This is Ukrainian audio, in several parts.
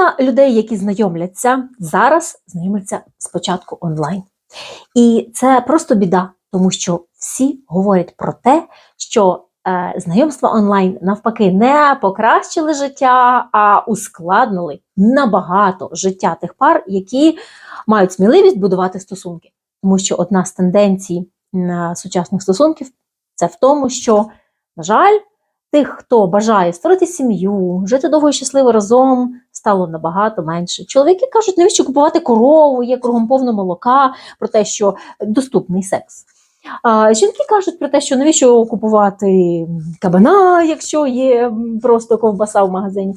Половина людей, які знайомляться зараз, знайомляться спочатку онлайн. І це просто біда, тому що всі говорять про те, що е, знайомства онлайн навпаки не покращили життя, а ускладнили набагато життя тих пар, які мають сміливість будувати стосунки. Тому що одна з тенденцій сучасних стосунків це в тому, що, на жаль, тих, хто бажає створити сім'ю, жити довго і щасливо разом, стало набагато менше. Чоловіки кажуть, навіщо купувати корову, є кругом повно молока, про те, що доступний секс. А жінки кажуть про те, що навіщо купувати кабана, якщо є просто ковбаса в магазині,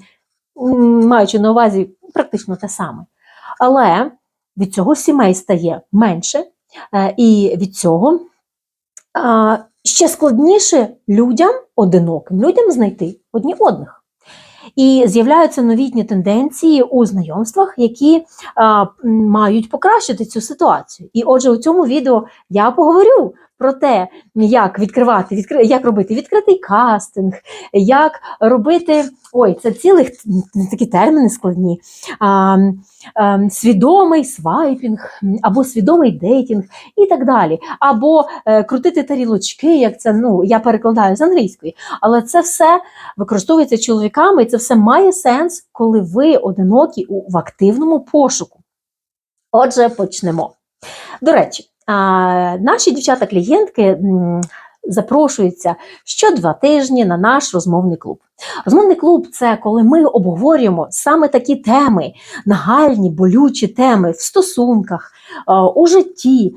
маючи на увазі практично те саме. Але від цього сімей стає менше, е, і від цього ще складніше людям, одиноким людям знайти одні одних. І з'являються новітні тенденції у знайомствах, які а, мають покращити цю ситуацію. І отже, у цьому відео я поговорю про те, як відкривати, відкри... як робити відкритий кастинг, як робити ой, це цілих такі терміни складні. А, ем, свідомий свайпінг або свідомий дейтінг і так далі. Або е, крутити тарілочки, як це ну я перекладаю з англійської, але це все використовується чоловіками, і це все має сенс, коли ви одинокі у в активному пошуку. Отже, почнемо. До речі, а, наші дівчата-клієнтки м, запрошуються що два тижні на наш розмовний клуб. Розмовний клуб це коли ми обговорюємо саме такі теми, нагальні, болючі теми в стосунках, е, у житті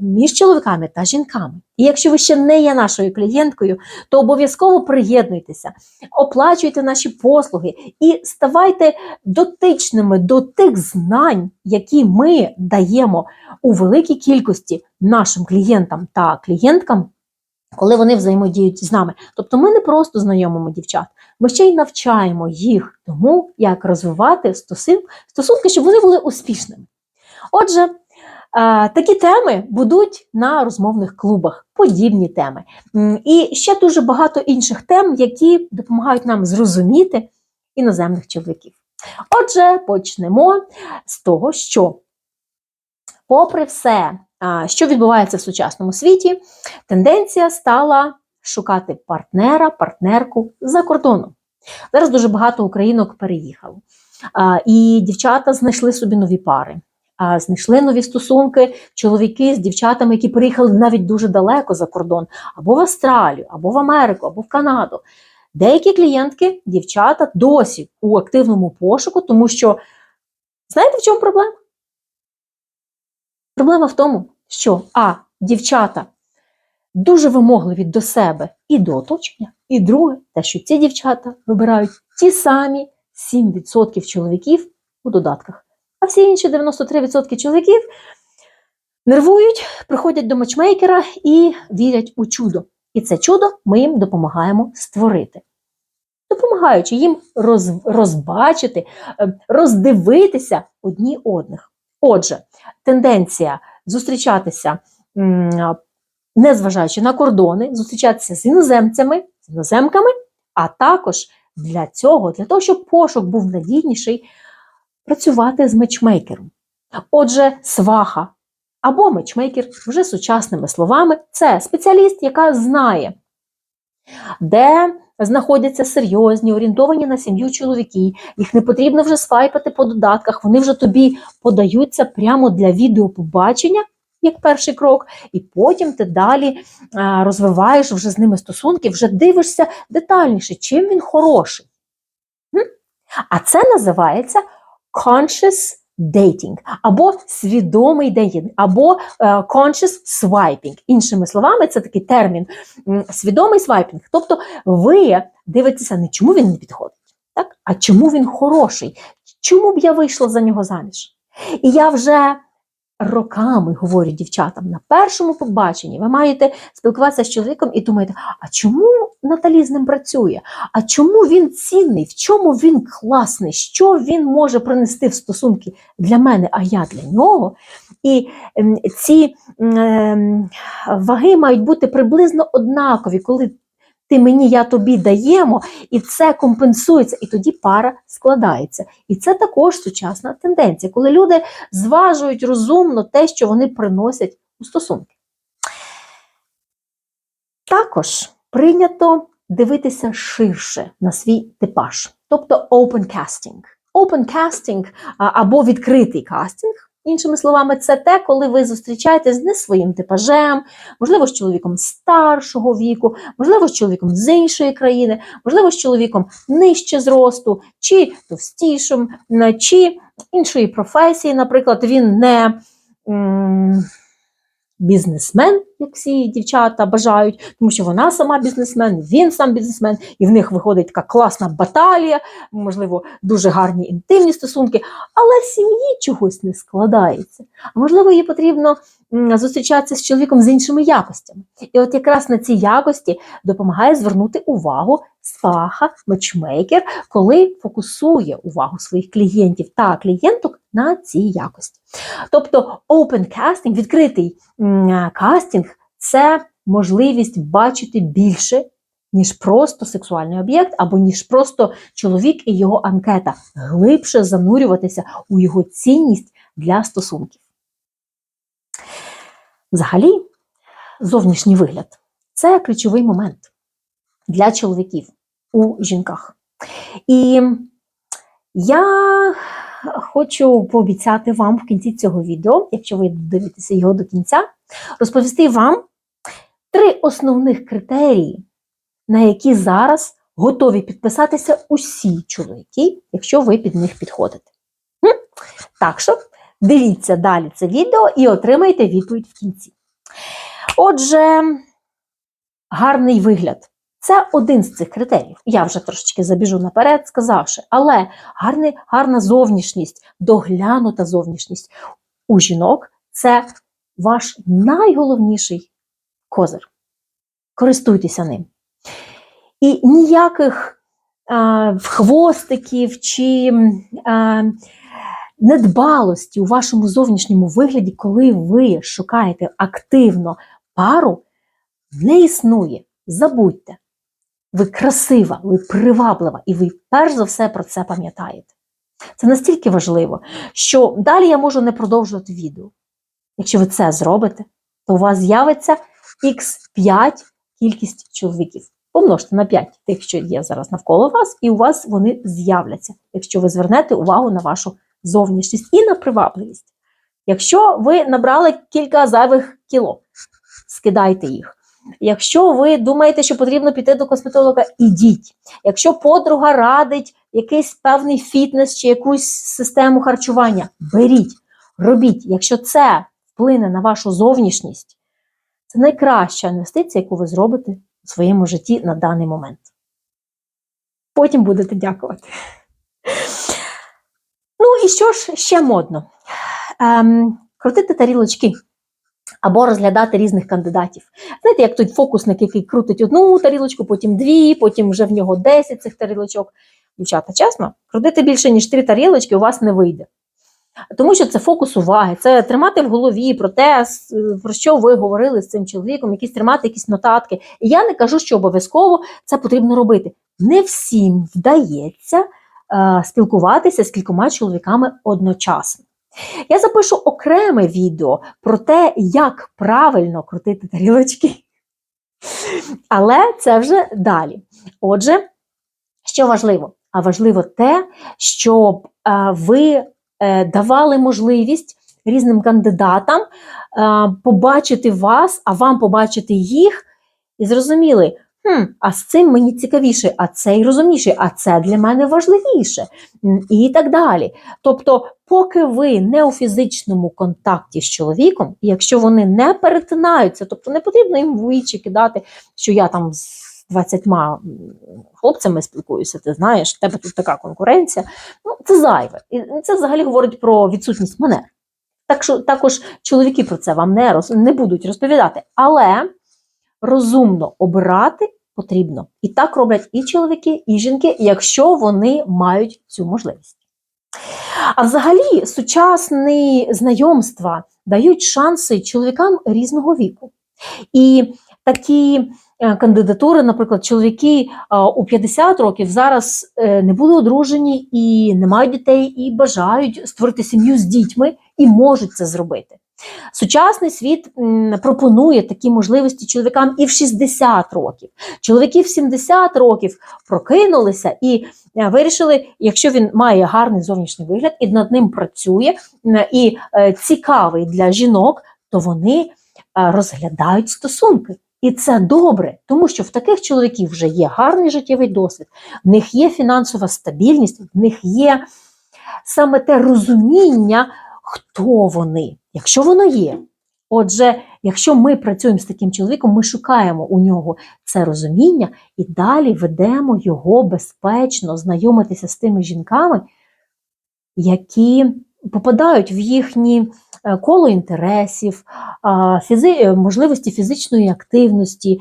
між чоловіками та жінками. І якщо ви ще не є нашою клієнткою, то обов'язково приєднуйтеся, оплачуйте наші послуги і ставайте дотичними до тих знань, які ми даємо у великій кількості нашим клієнтам та клієнткам. Коли вони взаємодіють з нами. Тобто ми не просто знайомимо дівчат, ми ще й навчаємо їх тому, як розвивати стосунки, щоб вони були успішними. Отже, е, такі теми будуть на розмовних клубах, подібні теми. І ще дуже багато інших тем, які допомагають нам зрозуміти іноземних чоловіків. Отже, почнемо з того, що, попри все, що відбувається в сучасному світі, тенденція стала шукати партнера, партнерку за кордоном. Зараз дуже багато українок переїхало. І дівчата знайшли собі нові пари, знайшли нові стосунки, чоловіки з дівчатами, які переїхали навіть дуже далеко за кордон, або в Австралію, або в Америку, або в Канаду. Деякі клієнтки, дівчата досі у активному пошуку, тому що знаєте, в чому проблема? Проблема в тому, що а, дівчата дуже вимогливі до себе і до оточення, і друге, те, що ці дівчата вибирають ті самі 7% чоловіків у додатках. А всі інші 93% чоловіків нервують, приходять до матчмейкера і вірять у чудо. І це чудо ми їм допомагаємо створити. Допомагаючи їм роз, розбачити, е, роздивитися одні одних. Отже, тенденція зустрічатися, незважаючи на кордони, зустрічатися з іноземцями, з іноземками, а також для цього, для того, щоб пошук був надійніший, працювати з матчмейкером. Отже, сваха або матчмейкер, вже сучасними словами, це спеціаліст, яка знає, де знаходяться серйозні, орієнтовані на сім'ю чоловіки. Їх не потрібно вже свайпати по додатках, вони вже тобі подаються прямо для відеопобачення, як перший крок, і потім ти далі а, розвиваєш вже з ними стосунки, вже дивишся детальніше, чим він хороший. А це називається conscious dating, або свідомий дейтинг, або uh, conscious swiping. Іншими словами, це такий термін свідомий свайпінг. Тобто ви дивитеся не чому він не підходить, так? а чому він хороший, чому б я вийшла за нього заміж. І я вже роками говорю дівчатам на першому побаченні, ви маєте спілкуватися з чоловіком і думаєте, а чому Наталі з ним працює? А чому він цінний? В чому він класний? Що він може принести в стосунки для мене, а я для нього? І ем, ці ем, ваги мають бути приблизно однакові, коли ти мені, я тобі даємо, і це компенсується, і тоді пара складається. І це також сучасна тенденція, коли люди зважують розумно те, що вони приносять у стосунки. Також прийнято дивитися ширше на свій типаж, тобто open casting. Open casting або відкритий кастинг, іншими словами, це те, коли ви зустрічаєтесь не своїм типажем, можливо, з чоловіком старшого віку, можливо, з чоловіком з іншої країни, можливо, з чоловіком нижче зросту, чи товстішим, чи іншої професії, наприклад, він не. Бізнесмен, як всі дівчата бажають, тому що вона сама бізнесмен, він сам бізнесмен, і в них виходить така класна баталія, можливо, дуже гарні інтимні стосунки, але в сім'ї чогось не складається. А можливо, їй потрібно зустрічатися з чоловіком з іншими якостями. І от якраз на ці якості допомагає звернути увагу сваха, матчмейкер, коли фокусує увагу своїх клієнтів та клієнток на ці якості. Тобто open casting, відкритий кастинг це можливість бачити більше, ніж просто сексуальний об'єкт, або ніж просто чоловік і його анкета, глибше занурюватися у його цінність для стосунків. Взагалі, зовнішній вигляд це ключовий момент для чоловіків у жінках. І я хочу пообіцяти вам в кінці цього відео, якщо ви дивитеся його до кінця, розповісти вам три основних критерії, на які зараз готові підписатися усі чоловіки, якщо ви під них підходите. Так що дивіться далі це відео і отримайте відповідь в кінці. Отже, гарний вигляд. Це один з цих критеріїв. Я вже трошечки забіжу наперед, сказавши, але гарний, гарна зовнішність, доглянута зовнішність у жінок це ваш найголовніший козир. Користуйтеся ним. І ніяких а, хвостиків чи а, недбалості у вашому зовнішньому вигляді, коли ви шукаєте активно пару, не існує. Забудьте. Ви красива, ви приваблива, і ви перш за все про це пам'ятаєте. Це настільки важливо, що далі я можу не продовжувати відео. Якщо ви це зробите, то у вас з'явиться x5 кількість чоловіків. Помножте на 5 тих, що є зараз навколо вас, і у вас вони з'являться, якщо ви звернете увагу на вашу зовнішність і на привабливість. Якщо ви набрали кілька зайвих кіло, скидайте їх. Якщо ви думаєте, що потрібно піти до косметолога, ідіть. Якщо подруга радить якийсь певний фітнес чи якусь систему харчування, беріть, робіть. Якщо це вплине на вашу зовнішність, це найкраща інвестиція, яку ви зробите у своєму житті на даний момент. Потім будете дякувати. І що ж ще модно? Ем, крутити тарілочки або розглядати різних кандидатів. Знаєте, як той фокусник, який крутить одну тарілочку, потім дві, потім вже в нього 10 цих тарілочок. Дівчата, чесно, крутити більше, ніж три тарілочки у вас не вийде. Тому що це фокус уваги, це тримати в голові про те, про що ви говорили з цим чоловіком, якісь тримати якісь нотатки. І я не кажу, що обов'язково це потрібно робити. Не всім вдається спілкуватися з кількома чоловіками одночасно. Я запишу окреме відео про те, як правильно крутити тарілочки. Але це вже далі. Отже, що важливо? А важливо те, щоб е, ви е, давали можливість різним кандидатам е, побачити вас, а вам побачити їх, і зрозуміли, хм, а з цим мені цікавіше, а цей розумніший, а це для мене важливіше, і так далі. Тобто, поки ви не у фізичному контакті з чоловіком, якщо вони не перетинаються, тобто не потрібно їм в вічі кидати, що я там з 20 хлопцями спілкуюся, ти знаєш, в тебе тут така конкуренція. Ну, це зайве. І це взагалі говорить про відсутність манер. Так що також чоловіки про це вам не, роз, не будуть розповідати. Але розумно обирати потрібно. І так роблять і чоловіки, і жінки, якщо вони мають цю можливість. А взагалі, сучасні знайомства дають шанси чоловікам різного віку. І такі е, кандидатури, наприклад, чоловіки у 50 років зараз е, не були одружені і не мають дітей, і бажають створити сім'ю з дітьми і можуть це зробити. Сучасний світ пропонує такі можливості чоловікам і в 60 років. Чоловіки в 70 років прокинулися і е, вирішили, якщо він має гарний зовнішній вигляд і над ним працює, і е, цікавий для жінок, то вони е, розглядають стосунки. І це добре, тому що в таких чоловіків вже є гарний життєвий досвід, в них є фінансова стабільність, в них є саме те розуміння, хто вони, якщо воно є. Отже, якщо ми працюємо з таким чоловіком, ми шукаємо у нього це розуміння і далі ведемо його безпечно знайомитися з тими жінками, які попадають в їхні е, коло інтересів, фізи, е, можливості фізичної активності,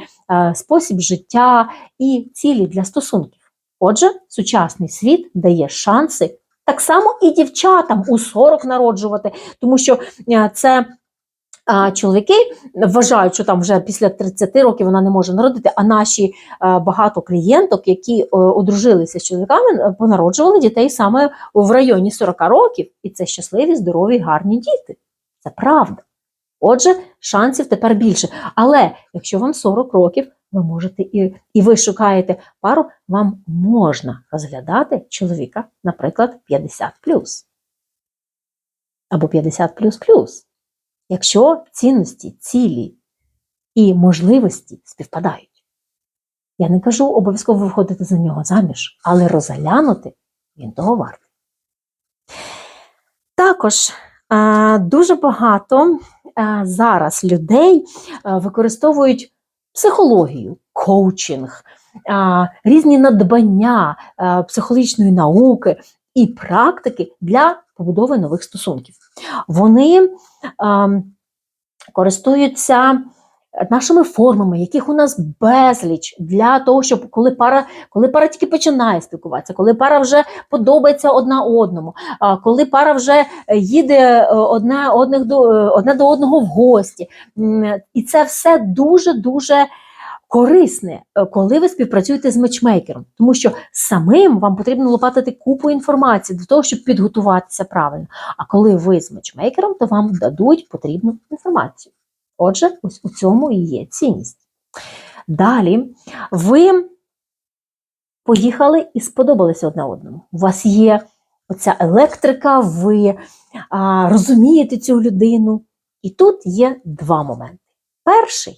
спосіб життя і цілі для стосунків. Отже, сучасний світ дає шанси так само і дівчатам у 40 народжувати, тому що е, це. а, Чоловіки вважають, що там вже після 30 років вона не може народити, а наші е, багато клієнток, які е, одружилися з чоловіками, понароджували дітей саме в районі 40 років, і це щасливі, здорові, гарні діти. Це правда. Отже, шансів тепер більше. Але якщо вам 40 років, ви можете і, і ви шукаєте пару, вам можна розглядати чоловіка, наприклад, 50 або 50 якщо цінності, цілі і можливості співпадають. Я не кажу обов'язково виходити за нього заміж, але розглянути він того вартий. Також а, дуже багато а, зараз людей а, використовують психологію, коучинг, різні надбання психологічної науки і практики для побудови нових стосунків. Вони користуються нашими формами, яких у нас безліч для того, щоб коли пара, коли пара тільки починає спілкуватися, коли пара вже подобається одна одному, коли пара вже їде е, одне, одних до, е, одне до одного в гості. І це все дуже-дуже корисне, е, коли ви співпрацюєте з матчмейкером, тому що самим вам потрібно лопатити купу інформації для того, щоб підготуватися правильно. А коли ви з матчмейкером, то вам дадуть потрібну інформацію. Отже, ось у цьому і є цінність. Далі ви поїхали і сподобалися одне одному. У вас є оця електрика, ви а, розумієте цю людину. І тут є два моменти. Перший,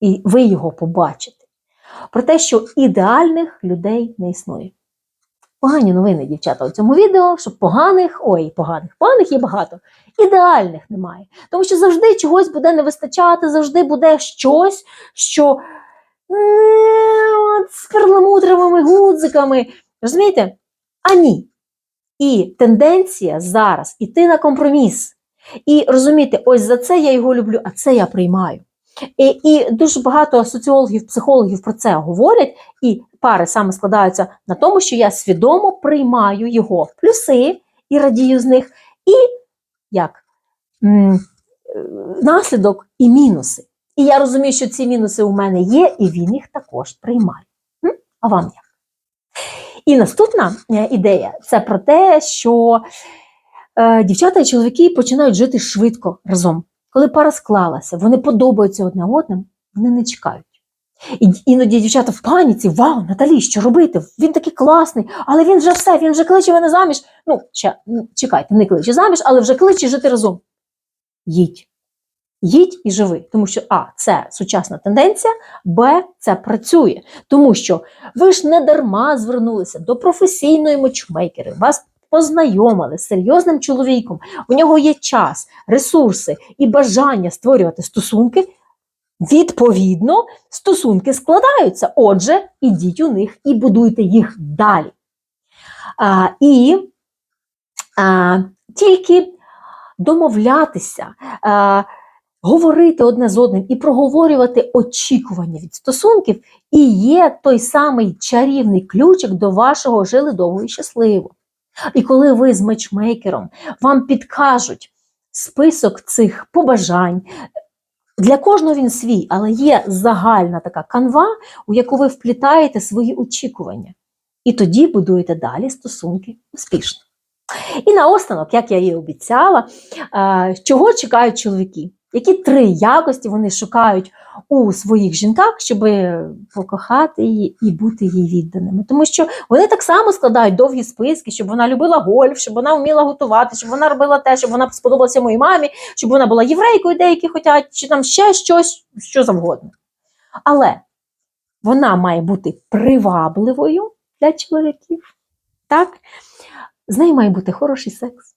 і ви його побачите, про те, що ідеальних людей не існує. Погані новини, дівчата, у цьому відео, що поганих, ой, поганих, поганих є багато, ідеальних немає. Тому що завжди чогось буде не вистачати, завжди буде щось, що з перламутровими гудзиками. Розумієте? А ні. І тенденція зараз іти на компроміс. І розуміти, ось за це я його люблю, а це я приймаю. І, і дуже багато соціологів, психологів про це говорять, і пари саме складаються на тому, що я свідомо приймаю його плюси і радію з них, і як м, е, наслідок і мінуси. І я розумію, що ці мінуси у мене є, і він їх також приймає. М? А вам як? І наступна е, ідея це про те, що е, дівчата і чоловіки починають жити швидко разом. Коли пара склалася, вони подобаються одне одному, вони не чекають. І іноді дівчата в паніці, вау, Наталі, що робити? Він такий класний, але він вже все, він вже кличе мене заміж. Ну, ще, чекайте, не кличе заміж, але вже кличе жити разом. Їдь. Їдь і живи. Тому що А, це сучасна тенденція, Б, це працює. Тому що ви ж не дарма звернулися до професійної матчмейкери, вас познайомили з серйозним чоловіком, у нього є час, ресурси і бажання створювати стосунки. Відповідно, стосунки складаються. Отже, ідіть у них і будуйте їх далі. А, і а, тільки домовлятися, а, говорити одне з одним і проговорювати очікування від стосунків, і є той самий чарівний ключик до вашого жили довго і щасливо. І коли ви з матчмейкером вам підкажуть список цих побажань, Для кожного він свій, але є загальна така канва, у яку ви вплітаєте свої очікування. І тоді будуєте далі стосунки успішно. І наостанок, як я і обіцяла, е, чого чекають чоловіки? Які три якості вони шукають у своїх жінках, щоб покохати її і бути їй відданими? Тому що вони так само складають довгі списки, щоб вона любила гольф, щоб вона вміла готувати, щоб вона робила те, щоб вона сподобалася моїй мамі, щоб вона була єврейкою, деякі хочуть, чи там ще щось, що завгодно. Але вона має бути привабливою для чоловіків. Так? З нею має бути хороший секс.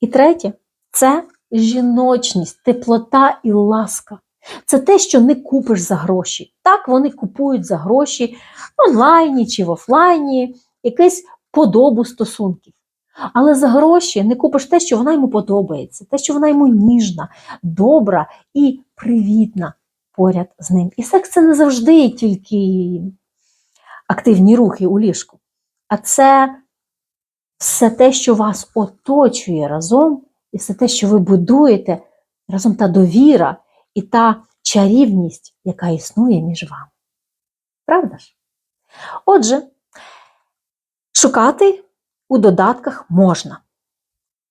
І третє це жіночність, теплота і ласка. Це те, що не купиш за гроші. Так вони купують за гроші в онлайні чи в офлайні якусь подобу стосунків. Але за гроші не купиш те, що вона йому подобається, те, що вона йому ніжна, добра і привітна поряд з ним. І секс це не завжди тільки активні рухи у ліжку, а це все те, що вас оточує разом, і все те, що ви будуєте разом та довіра і та чарівність, яка існує між вами. Правда ж? Отже, шукати у додатках можна.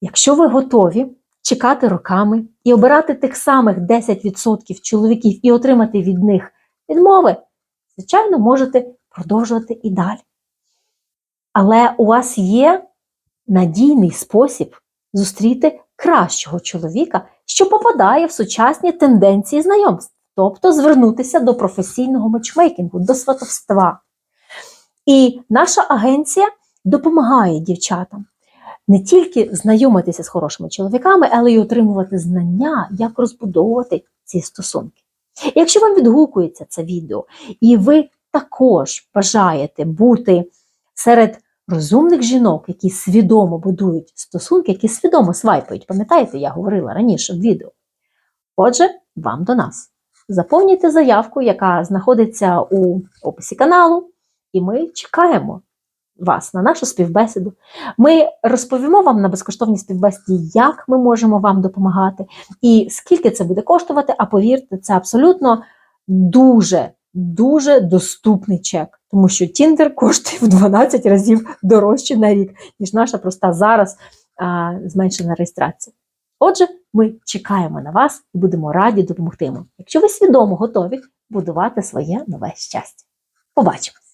Якщо ви готові чекати роками і обирати тих самих 10% чоловіків і отримати від них відмови, звичайно, можете продовжувати і далі. Але у вас є надійний спосіб зустріти кращого чоловіка, що попадає в сучасні тенденції знайомств, тобто звернутися до професійного матчмейкінгу, до сватовства. І наша агенція допомагає дівчатам не тільки знайомитися з хорошими чоловіками, але й отримувати знання, як розбудовувати ці стосунки. Якщо вам відгукується це відео, і ви також бажаєте бути серед розумних жінок, які свідомо будують стосунки, які свідомо свайпають, пам'ятаєте, я говорила раніше в відео. Отже, вам до нас. Заповнюйте заявку, яка знаходиться у описі каналу, і ми чекаємо вас на нашу співбесіду. Ми розповімо вам на безкоштовній співбесіді, як ми можемо вам допомагати і скільки це буде коштувати. А повірте, це абсолютно дуже, дуже доступний чек, тому що Тіндер коштує в 12 разів дорожче на рік, ніж наша проста зараз а, зменшена реєстрація. Отже, ми чекаємо на вас і будемо раді допомогти вам, якщо ви свідомо готові будувати своє нове щастя. Побачимось!